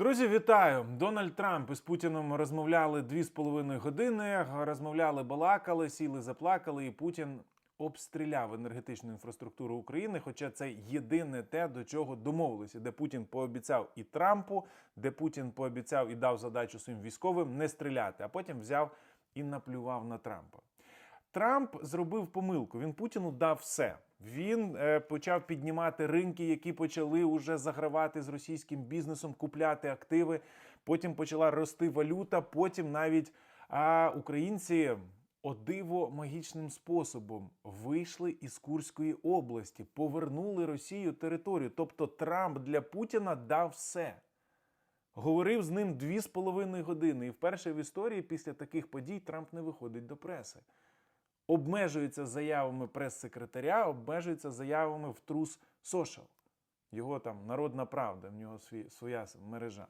Друзі, вітаю! Дональд Трамп із Путіном розмовляли дві з половиною години. Розмовляли, балакали, сіли, заплакали, і Путін обстріляв енергетичну інфраструктуру України. Хоча це єдине те, до чого домовилися, де Путін пообіцяв і Трампу, де Путін пообіцяв і дав задачу своїм військовим не стріляти, а потім взяв і наплював на Трампа. Трамп зробив помилку. Він Путіну дав все. Він е, почав піднімати ринки, які почали уже загравати з російським бізнесом, купляти активи. Потім почала рости валюта. Потім навіть а, українці о диво магічним способом вийшли із Курської області, повернули Росію територію. Тобто Трамп для Путіна дав все. Говорив з ним дві з половиною години. І вперше в історії після таких подій Трамп не виходить до преси обмежується заявами прес-секретаря, обмежується заявами в Трус Social. Його там народна правда, в нього свій, своя мережа.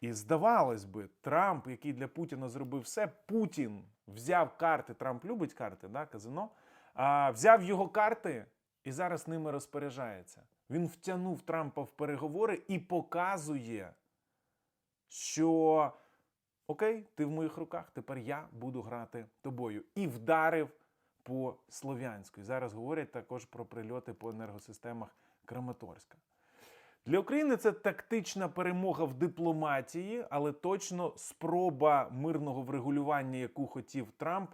І здавалось би, Трамп, який для Путіна зробив все, Путін взяв карти, Трамп любить карти, да, казино, а, взяв його карти і зараз ними розпоряджається. Він втягнув Трампа в переговори і показує, що Окей, ти в моїх руках, тепер я буду грати тобою. І вдарив по Слов'янську. Зараз говорять також про прильоти по енергосистемах Краматорська. Для України це тактична перемога в дипломатії, але точно спроба мирного врегулювання, яку хотів Трамп,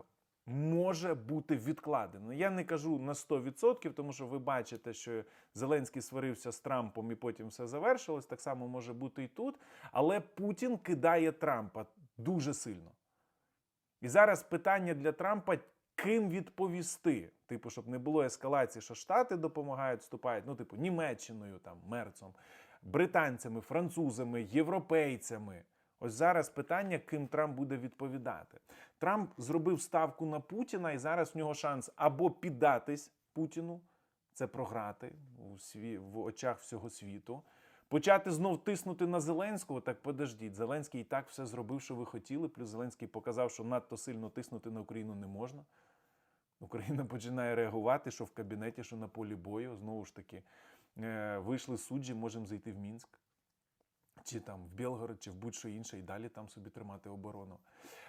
може бути відкладена. Я не кажу на 100%, тому що ви бачите, що Зеленський сварився з Трампом і потім все завершилось. Так само може бути і тут. Але Путін кидає Трампа дуже сильно. І зараз питання для Трампа. Ким відповісти? Типу, щоб не було ескалації, що Штати допомагають, вступають, ну, типу, Німеччиною, там, Мерцом, британцями, французами, європейцями. Ось зараз питання, ким Трамп буде відповідати. Трамп зробив ставку на Путіна, і зараз в нього шанс або піддатись Путіну, це програти у сві... в очах всього світу. Почати знов тиснути на Зеленського, так подождіть. Зеленський і так все зробив, що ви хотіли. Плюс Зеленський показав, що надто сильно тиснути на Україну не можна. Україна починає реагувати, що в кабінеті, що на полі бою. Знову ж таки, е, вийшли суджі, можемо зайти в Мінськ чи там в Білгород, чи в будь-що інше, і далі там собі тримати оборону.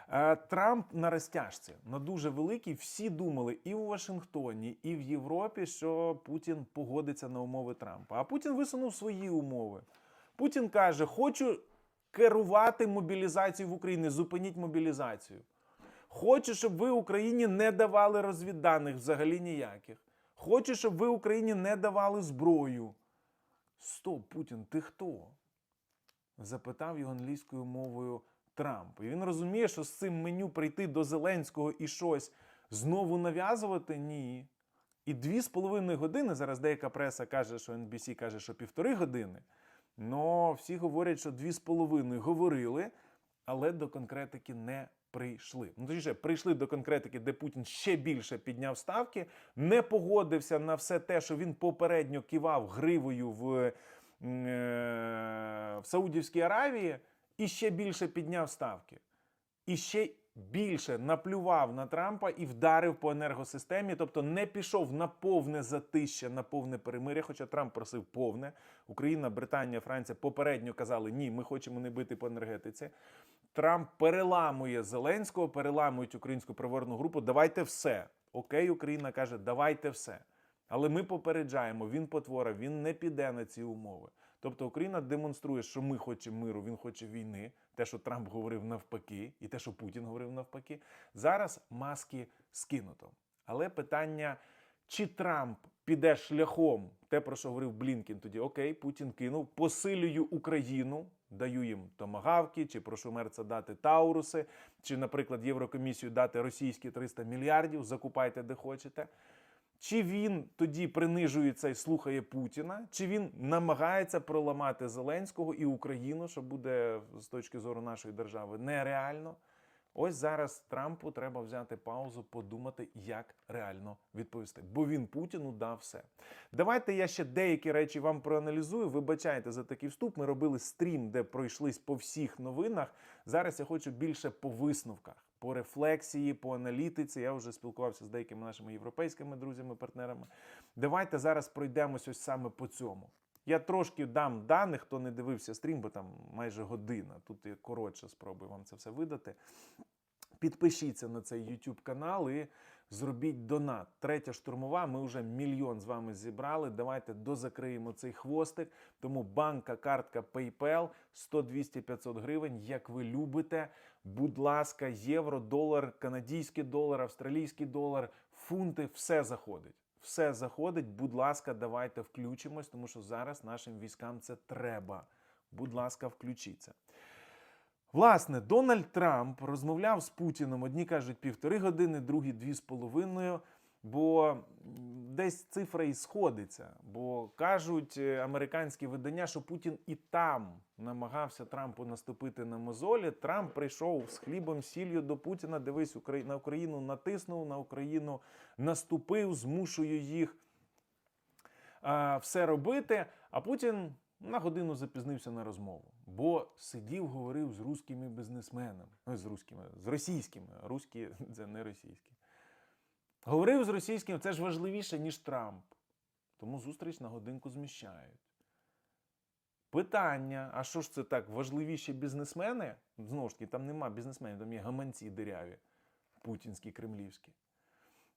Е, Трамп на розтяжці на дуже великий. Всі думали і у Вашингтоні, і в Європі, що Путін погодиться на умови Трампа. А Путін висунув свої умови. Путін каже: хочу керувати мобілізацією в Україні, зупиніть мобілізацію. Хочу, щоб ви Україні не давали розвідданих взагалі ніяких. Хочу, щоб ви Україні не давали зброю. Стоп, Путін, ти хто? Запитав його англійською мовою Трамп. І він розуміє, що з цим меню прийти до Зеленського і щось знову нав'язувати ні. І дві з половиною години, зараз деяка преса каже, що NBC каже, що півтори години. Но всі говорять, що дві з половиною говорили, але до конкретики не прийшли. Ну, точніше, прийшли до конкретики, де Путін ще більше підняв ставки, не погодився на все те, що він попередньо кивав гривою в, в Саудівській Аравії, і ще більше підняв ставки. І ще більше наплював на Трампа і вдарив по енергосистемі, тобто не пішов на повне затища, на повне перемиря. Хоча Трамп просив повне. Україна, Британія, Франція попередньо казали, ні, ми хочемо не бити по енергетиці. Трамп переламує Зеленського, переламують українську приворну групу. Давайте все. Окей, Україна каже, давайте все. Але ми попереджаємо, він потвора, він не піде на ці умови. Тобто Україна демонструє, що ми хочемо миру, він хоче війни. Те, що Трамп говорив навпаки, і те, що Путін говорив навпаки. Зараз маски скинуто. Але питання, чи Трамп піде шляхом, те, про що говорив Блінкін, тоді окей, Путін кинув, посилюю Україну, даю їм томагавки, чи прошу Мерца дати Тауруси, чи, наприклад, Єврокомісію дати російські 300 мільярдів, закупайте де хочете. Чи він тоді принижується і слухає Путіна, чи він намагається проламати Зеленського і Україну, що буде з точки зору нашої держави нереально? Ось зараз Трампу треба взяти паузу, подумати, як реально відповісти. Бо він Путіну дав все. Давайте я ще деякі речі вам проаналізую. Вибачайте за такий вступ. Ми робили стрім, де пройшлись по всіх новинах. Зараз я хочу більше по висновках, по рефлексії, по аналітиці. Я вже спілкувався з деякими нашими європейськими друзями, партнерами. Давайте зараз пройдемось ось саме по цьому. Я трошки дам даних, хто не дивився стрім, бо там майже година. Тут я коротше спробую вам це все видати. Підпишіться на цей YouTube канал і зробіть донат. Третя штурмова. Ми вже мільйон з вами зібрали. Давайте дозакриємо цей хвостик. Тому банка, картка PayPal 100, 200, 500 гривень. Як ви любите, будь ласка, євро, долар, канадський долар, австралійський долар, фунти, все заходить. Все заходить. Будь ласка, давайте включимось, тому що зараз нашим військам це треба. Будь ласка, включіться. Власне, Дональд Трамп розмовляв з Путіном. Одні кажуть півтори години, другі дві з половиною. Бо десь цифра і сходиться. Бо кажуть е, американські видання, що Путін і там намагався Трампу наступити на мозолі. Трамп прийшов з хлібом, сіллю до Путіна. Дивись, на Україну натиснув, на Україну наступив, змушує їх все робити. А Путін на годину запізнився на розмову, бо сидів, говорив з руськими бізнесменами, ну, з руськими, з російськими. Руські це не російські. Говорив з російськими, це ж важливіше, ніж Трамп. Тому зустріч на годинку зміщають. Питання: а що ж це так? Важливіші бізнесмени? Знову ж таки, там нема бізнесменів, там є гаманці диряві, путінські, кремлівські.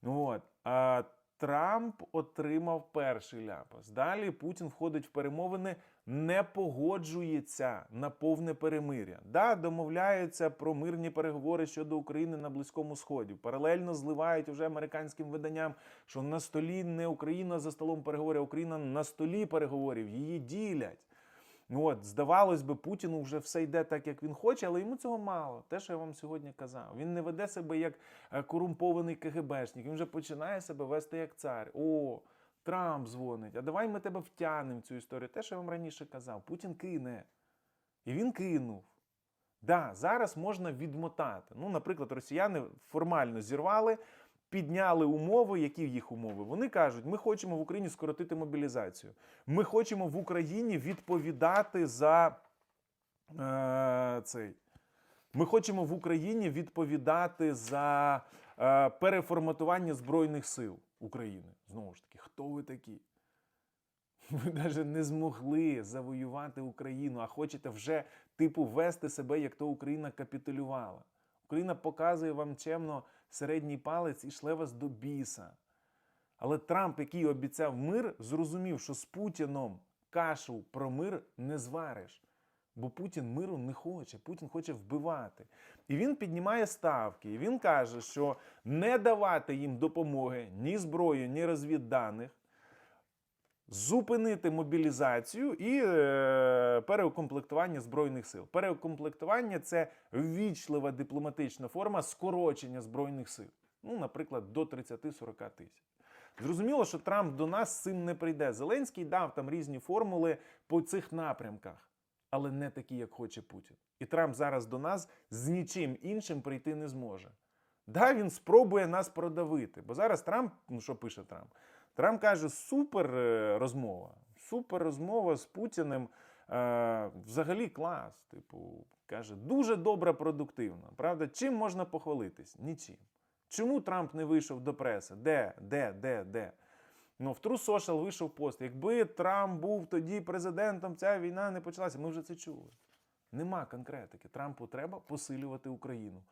Ну От. А Трамп отримав перший ляпас. Далі Путін входить в перемовини, не погоджується на повне перемиря. Да, домовляються про мирні переговори щодо України на Близькому Сході. Паралельно зливають вже американським виданням, що на столі не Україна за столом переговорів, а Україна на столі переговорів. Її ділять. От, здавалось би, Путіну вже все йде так, як він хоче, але йому цього мало. Те, що я вам сьогодні казав. Він не веде себе як е, корумпований КГБшник. Він вже починає себе вести як цар. О, Трамп дзвонить. А давай ми тебе втягнемо в цю історію. Те, що я вам раніше казав, Путін кине. І він кинув. Да, зараз можна відмотати. Ну, наприклад, росіяни формально зірвали, підняли умови. Які їх умови? Вони кажуть, ми хочемо в Україні скоротити мобілізацію. Ми хочемо в Україні відповідати за е, цей. Ми хочемо в Україні відповідати за е, переформатування Збройних сил України. Знову ж таки, хто ви такі? Ви навіть не змогли завоювати Україну, а хочете вже типу вести себе, як то Україна капітулювала. Україна показує вам чемно середній палець і шле вас до біса. Але Трамп, який обіцяв мир, зрозумів, що з Путіном кашу про мир не звариш. Бо Путін миру не хоче, Путін хоче вбивати. І він піднімає ставки. І він каже, що не давати їм допомоги ні зброї, ні розвідданих, зупинити мобілізацію і е, переукомплектування збройних сил. Переукомплектування це ввічлива дипломатична форма скорочення збройних сил. Ну, наприклад, до 30-40 тисяч. Зрозуміло, що Трамп до нас з цим не прийде. Зеленський дав там різні формули по цих напрямках, але не такі, як хоче Путін. І Трамп зараз до нас з нічим іншим прийти не зможе. Да, він спробує нас продавити. Бо зараз Трамп, ну що пише Трамп? Трамп каже: супер е, розмова, супер розмова з Путіним. Е, взагалі клас. Типу, каже, дуже добра, продуктивна. Правда, чим можна похвалитись? Нічим. Чому Трамп не вийшов до преси? Де, де, де, де? Ну, в True Social вийшов пост. Якби Трамп був тоді президентом, ця війна не почалася. Ми вже це чули. Нема конкретики. Трампу треба посилювати Україну.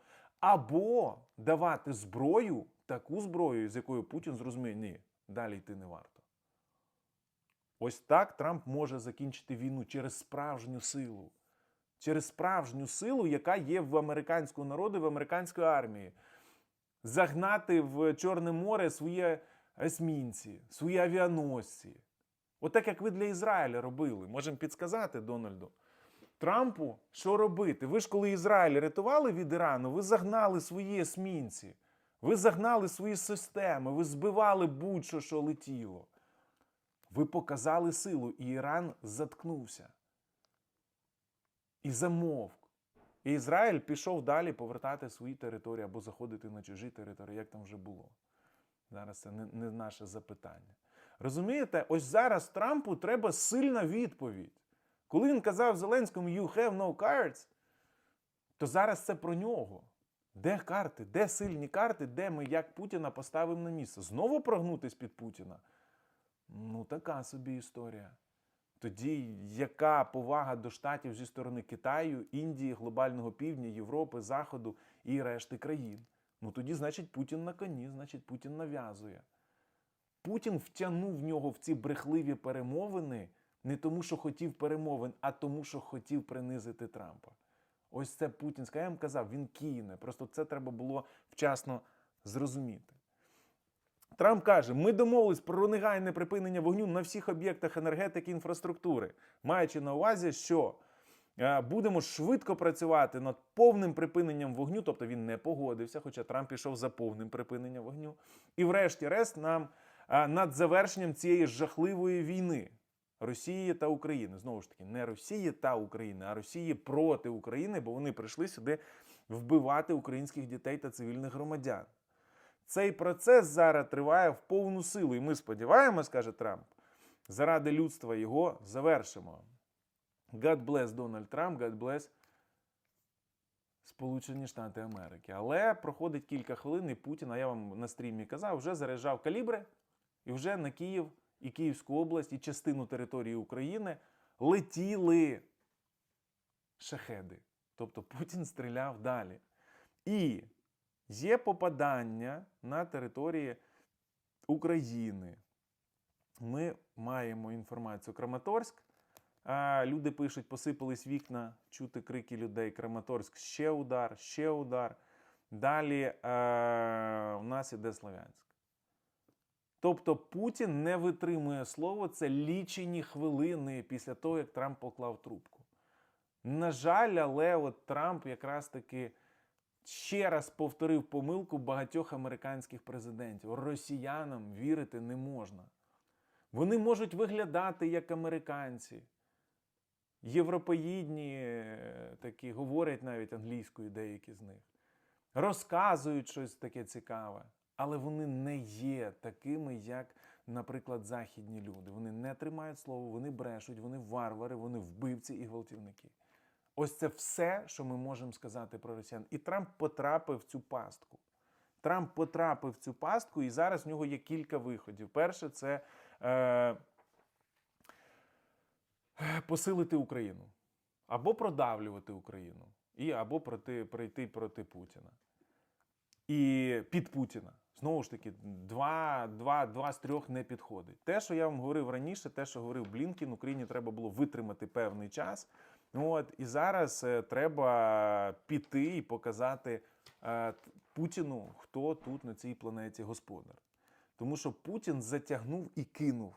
Або давати зброю, таку зброю, з якою Путін зрозуміє, ні, далі йти не варто. Ось так Трамп може закінчити війну через справжню силу. Через справжню силу, яка є в американського народу, в американської армії. Загнати в Чорне море свої есмінці, свої авіаносці. Отак, як ви для Ізраїля робили. Можемо підсказати Дональду. Трампу, що робити? Ви ж коли Ізраїль рятували від Ірану, ви загнали свої есмінці, ви загнали свої системи, ви збивали будь-що, що летіло. Ви показали силу, і Іран заткнувся. І замовк. І Ізраїль пішов далі повертати свої території або заходити на чужі території, як там вже було. Зараз це не, не наше запитання. Розумієте, ось зараз Трампу треба сильна відповідь. Коли він казав Зеленському «You have no cards», то зараз це про нього. Де карти? Де сильні карти, де ми як Путіна поставимо на місце? Знову прогнутись під Путіна? Ну, така собі історія. Тоді яка повага до штатів зі сторони Китаю, Індії, глобального півдня, Європи, Заходу і решти країн? Ну тоді, значить, Путін на коні, значить, Путін нав'язує. Путін втягнув в нього в ці брехливі перемовини не тому, що хотів перемовин, а тому, що хотів принизити Трампа. Ось це путінська. Я вам казав, він киїне. Просто це треба було вчасно зрозуміти. Трамп каже: ми домовились про негайне припинення вогню на всіх об'єктах енергетики і інфраструктури, маючи на увазі, що будемо швидко працювати над повним припиненням вогню, тобто він не погодився, хоча Трамп пішов за повним припиненням вогню. І врешті-решт нам е, над завершенням цієї жахливої війни Росії та України. Знову ж таки, не Росії та України, а Росії проти України, бо вони прийшли сюди вбивати українських дітей та цивільних громадян. Цей процес зараз триває в повну силу, і ми сподіваємось, каже Трамп, заради людства його завершимо. God bless Дональд Трамп, God bless Сполучені Штати Америки. Але проходить кілька хвилин, і Путін, а я вам на стрімі казав, вже заряджав калібри, і вже на Київ і Київську область, і частину території України летіли шахеди. Тобто Путін стріляв далі. І є попадання на території України. Ми маємо інформацію. Краматорськ. А, люди пишуть, посипались вікна, чути крики людей. Краматорськ ще удар, ще удар. Далі е, у нас іде Слов'янськ. Тобто Путін не витримує слово, це лічені хвилини після того, як Трамп поклав трубку. На жаль, але от Трамп якраз таки ще раз повторив помилку багатьох американських президентів. Росіянам вірити не можна. Вони можуть виглядати як американці. Європоїдні е, такі, говорять навіть англійською деякі з них. Розказують щось таке цікаве, але вони не є такими, як, наприклад, західні люди. Вони не тримають слово, вони брешуть, вони варвари, вони вбивці і гвалтівники. Ось це все, що ми можемо сказати про росіян. І Трамп потрапив в цю пастку. Трамп потрапив в цю пастку, і зараз в нього є кілька виходів. Перше, це е, посилити Україну або продавлювати Україну, і або проти, прийти проти Путіна. І під Путіна. Знову ж таки, два, два, два з трьох не підходить. Те, що я вам говорив раніше, те, що говорив Блінкін, Україні треба було витримати певний час. От, і зараз е, треба піти і показати е, Путіну, хто тут на цій планеті господар. Тому що Путін затягнув і кинув.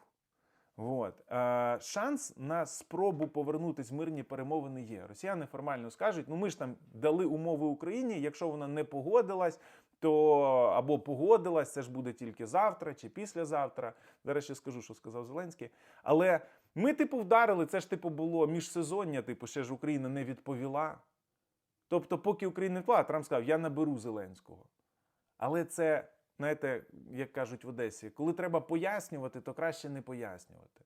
От. Е, шанс на спробу повернутися в мирні перемовини є. Росіяни формально скажуть: ну ми ж там дали умови Україні, якщо вона не погодилась, то або погодилась, це ж буде тільки завтра чи післязавтра. До речі, скажу, що сказав Зеленський. Але ми, типу, вдарили, це ж типу було міжсезоння, типу, ще ж Україна не відповіла. Тобто, поки Україна не відповіла, Трамп сказав, я наберу Зеленського. Але це, знаєте, як кажуть в Одесі, коли треба пояснювати, то краще не пояснювати.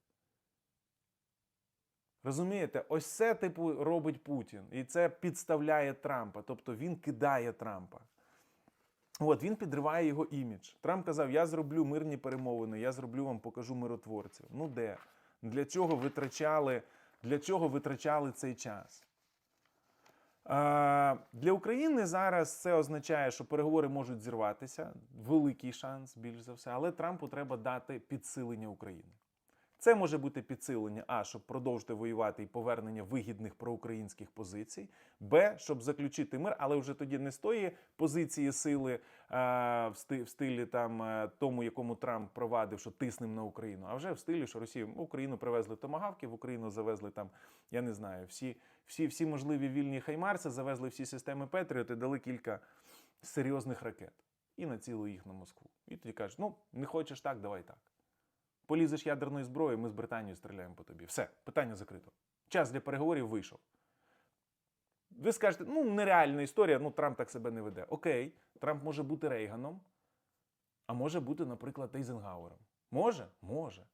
Розумієте, ось це, типу, робить Путін. І це підставляє Трампа. Тобто він кидає Трампа. От він підриває його імідж. Трамп казав: Я зроблю мирні перемовини, я зроблю вам, покажу миротворців. Ну де? Для чого витрачали, для чого витрачали цей час? Для України зараз це означає, що переговори можуть зірватися. Великий шанс, більш за все, але Трампу треба дати підсилення України. Це може бути підсилення, а щоб продовжити воювати і повернення вигідних проукраїнських позицій, б, щоб заключити мир, але вже тоді не з тої позиції сили е, в, сти, в стилі там е, тому, якому Трамп провадив, що тиснем на Україну, а вже в стилі, що Росію в Україну привезли томагавки, в Україну завезли там, я не знаю, всі, всі, всі можливі вільні хаймарси, завезли всі системи Петріот і дали кілька серйозних ракет і націлили їх на Москву. І тоді кажуть, ну не хочеш так, давай так. Полізеш ядерною зброєю, ми з Британією стріляємо по тобі. Все, питання закрито. Час для переговорів вийшов. Ви скажете, ну нереальна історія, ну Трамп так себе не веде. Окей, Трамп може бути Рейганом, а може бути, наприклад, Ейзенгауером. Може? Може.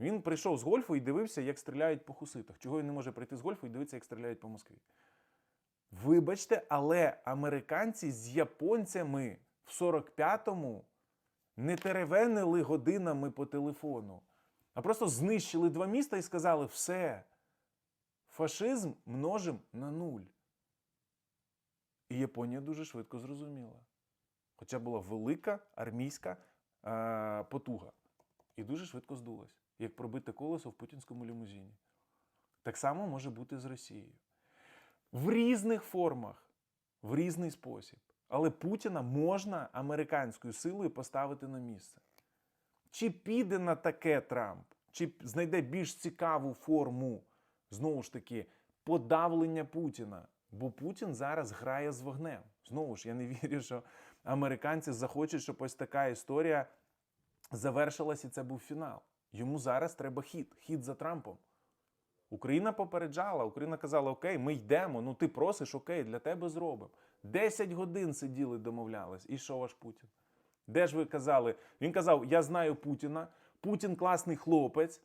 Він прийшов з гольфу і дивився, як стріляють по хуситах. Чого він не може прийти з гольфу і дивитися, як стріляють по Москві? Вибачте, але американці з японцями в 45-му не теревенили годинами по телефону, а просто знищили два міста і сказали: все, фашизм множим на нуль. І Японія дуже швидко зрозуміла. Хоча була велика армійська е, потуга. І дуже швидко здулась, як пробите колесо в путінському лімузині. Так само може бути з Росією. В різних формах, в різний спосіб. Але Путіна можна американською силою поставити на місце. Чи піде на таке Трамп, чи знайде більш цікаву форму, знову ж таки, подавлення Путіна. Бо Путін зараз грає з вогнем. Знову ж, я не вірю, що американці захочуть, щоб ось така історія завершилась і це був фінал. Йому зараз треба хід, хід за Трампом. Україна попереджала, Україна казала: Окей, ми йдемо. Ну ти просиш, окей, для тебе зробимо. Десять годин сиділи, домовлялись. І що ваш Путін? Де ж ви казали? Він казав: Я знаю Путіна, Путін класний хлопець,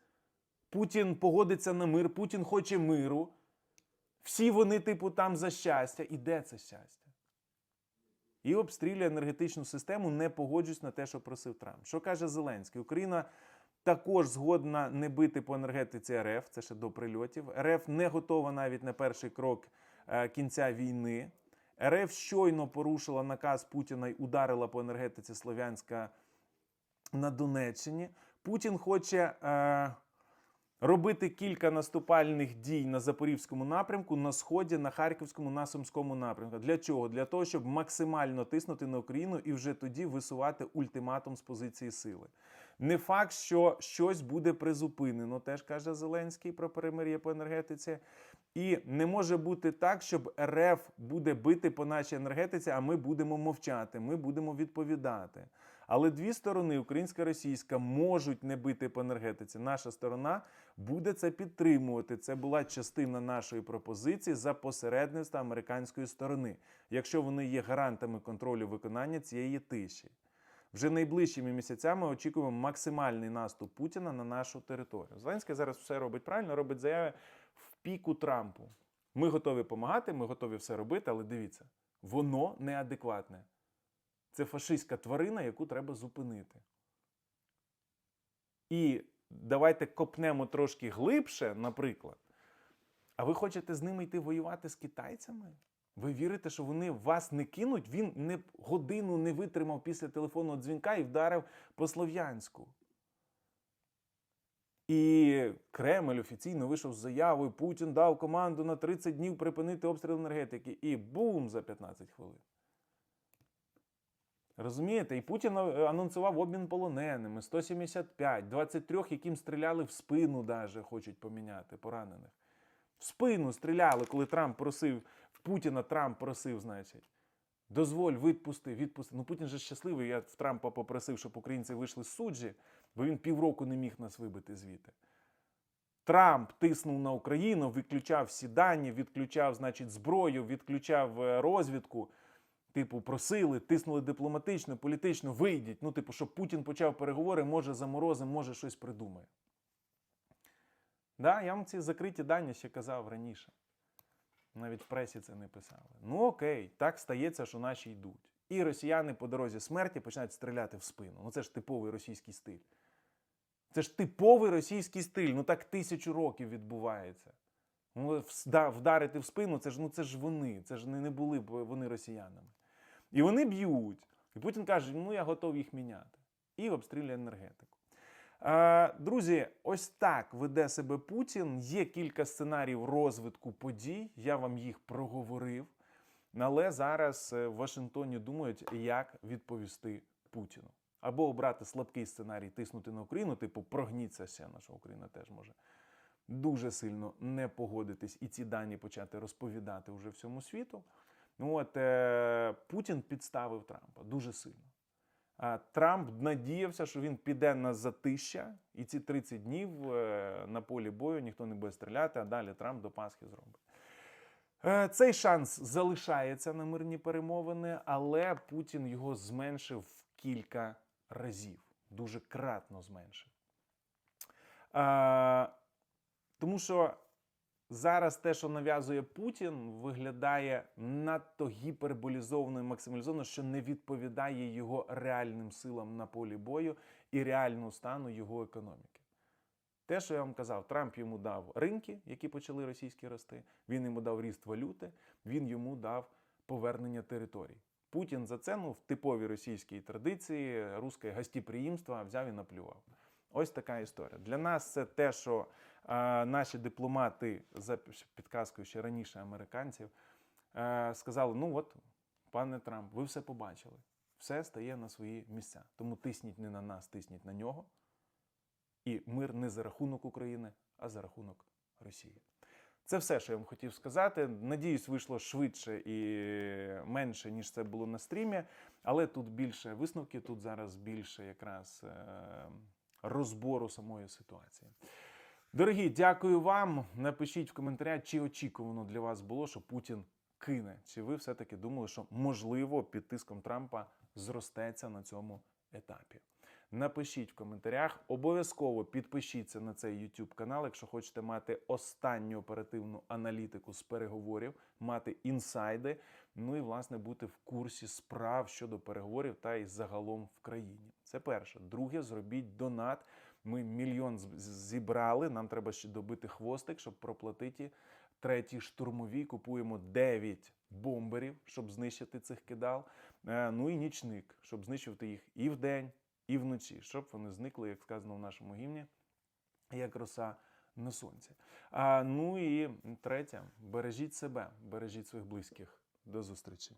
Путін погодиться на мир, Путін хоче миру. Всі вони, типу, там за щастя. І де це щастя? І обстрілює енергетичну систему, не погоджуюсь на те, що просив Трамп. Що каже Зеленський? Україна також згодна не бити по енергетиці РФ, це ще до прильотів. РФ не готова навіть на перший крок е, кінця війни. РФ щойно порушила наказ Путіна й ударила по енергетиці Слов'янська на Донеччині. Путін хоче е, робити кілька наступальних дій на Запорізькому напрямку, на Сході, на Харківському, на Сумському напрямку. Для чого? Для того, щоб максимально тиснути на Україну і вже тоді висувати ультиматум з позиції сили. Не факт, що щось буде призупинено, теж каже Зеленський про перемир'я по енергетиці. І не може бути так, щоб РФ буде бити по нашій енергетиці, а ми будемо мовчати, ми будемо відповідати. Але дві сторони, українська і російська, можуть не бити по енергетиці. Наша сторона буде це підтримувати. Це була частина нашої пропозиції за посередництва американської сторони, якщо вони є гарантами контролю виконання цієї тиші. Вже найближчими місяцями очікуємо максимальний наступ Путіна на нашу територію. Зеленський зараз все робить правильно, робить заяви піку Трампу. Ми готові допомагати, ми готові все робити, але дивіться, воно неадекватне. Це фашистська тварина, яку треба зупинити. І давайте копнемо трошки глибше, наприклад. А ви хочете з ними йти воювати з китайцями? Ви вірите, що вони вас не кинуть? Він не годину не витримав після телефонного дзвінка і вдарив по Слов'янську. І Кремль офіційно вийшов з заявою: Путін дав команду на 30 днів припинити обстріл енергетики. І бум за 15 хвилин. Розумієте? І Путін е, анонсував обмін полоненими 175, 23, яким стріляли в спину, даже хочуть поміняти поранених. В спину стріляли, коли Трамп просив, Путіна Трамп просив, значить. Дозволь, відпусти, відпусти. Ну Путін же щасливий. Я в Трампа попросив, щоб українці вийшли з суджі, бо він півроку не міг нас вибити звідти. Трамп тиснув на Україну, відключав всі відключав, значить, зброю, відключав е, розвідку. Типу, просили, тиснули дипломатично, політично, вийдіть. Ну, типу, щоб Путін почав переговори, може заморозимо, може щось придумає. Да, я вам ці закриті дані ще казав раніше. Навіть в пресі це не писали. Ну окей, так стається, що наші йдуть. І росіяни по дорозі смерті починають стріляти в спину. Ну це ж типовий російський стиль. Це ж типовий російський стиль. Ну так тисячу років відбувається. Ну, вдарити в спину, це ж ну це ж вони. Це ж не, не були б вони росіянами. І вони б'ють. І Путін каже: ну я готовий їх міняти. І обстрілює енергетику. Друзі, ось так веде себе Путін. Є кілька сценаріїв розвитку подій. Я вам їх проговорив. Але зараз е, в Вашингтоні думають, як відповісти Путіну. Або обрати слабкий сценарій, тиснути на Україну, типу прогніться сена, що Україна теж може дуже сильно не погодитись і ці дані почати розповідати уже всьому світу. Ну от е, Путін підставив Трампа дуже сильно. А Трамп надіявся, що він піде на затища, і ці 30 днів е, на полі бою ніхто не буде стріляти, а далі Трамп до Пасхи зробить. Е, цей шанс залишається на мирні перемовини, але Путін його зменшив в кілька разів, дуже кратно зменшив. Е, тому що Зараз те, що нав'язує Путін, виглядає надто гіперболізовано і максималізовано, що не відповідає його реальним силам на полі бою і реальному стану його економіки. Те, що я вам казав, Трамп йому дав ринки, які почали російські рости. Він йому дав ріст валюти, він йому дав повернення територій. Путін за це ну, в типовій російській традиції русське гостеприємство взяв і наплював. Ось така історія. Для нас це те, що е, наші дипломати за підказкою ще раніше американців е, сказали: ну от, пане Трамп, ви все побачили, все стає на свої місця. Тому тисніть не на нас, тисніть на нього. І мир не за рахунок України, а за рахунок Росії. Це все, що я вам хотів сказати. Надіюсь, вийшло швидше і менше, ніж це було на стрімі. Але тут більше висновків, тут зараз більше якраз е, розбору самої ситуації. Дорогі, дякую вам. Напишіть в коментарях, чи очікувано для вас було, що Путін кине. Чи ви все-таки думали, що можливо під тиском Трампа зростеться на цьому етапі? Напишіть в коментарях. Обов'язково підпишіться на цей YouTube канал, якщо хочете мати останню оперативну аналітику з переговорів, мати інсайди. Ну і власне бути в курсі справ щодо переговорів та й загалом в країні. Це перше. Друге, зробіть донат. Ми мільйон зібрали. Нам треба ще добити хвостик, щоб проплатити третій штурмовій. Купуємо 9 бомберів, щоб знищити цих кидал. Е, Ну і нічник, щоб знищувати їх і вдень, і вночі, щоб вони зникли, як сказано в нашому гімні, як роса на сонці. А, ну і третє, бережіть себе, бережіть своїх близьких. До зустрічі.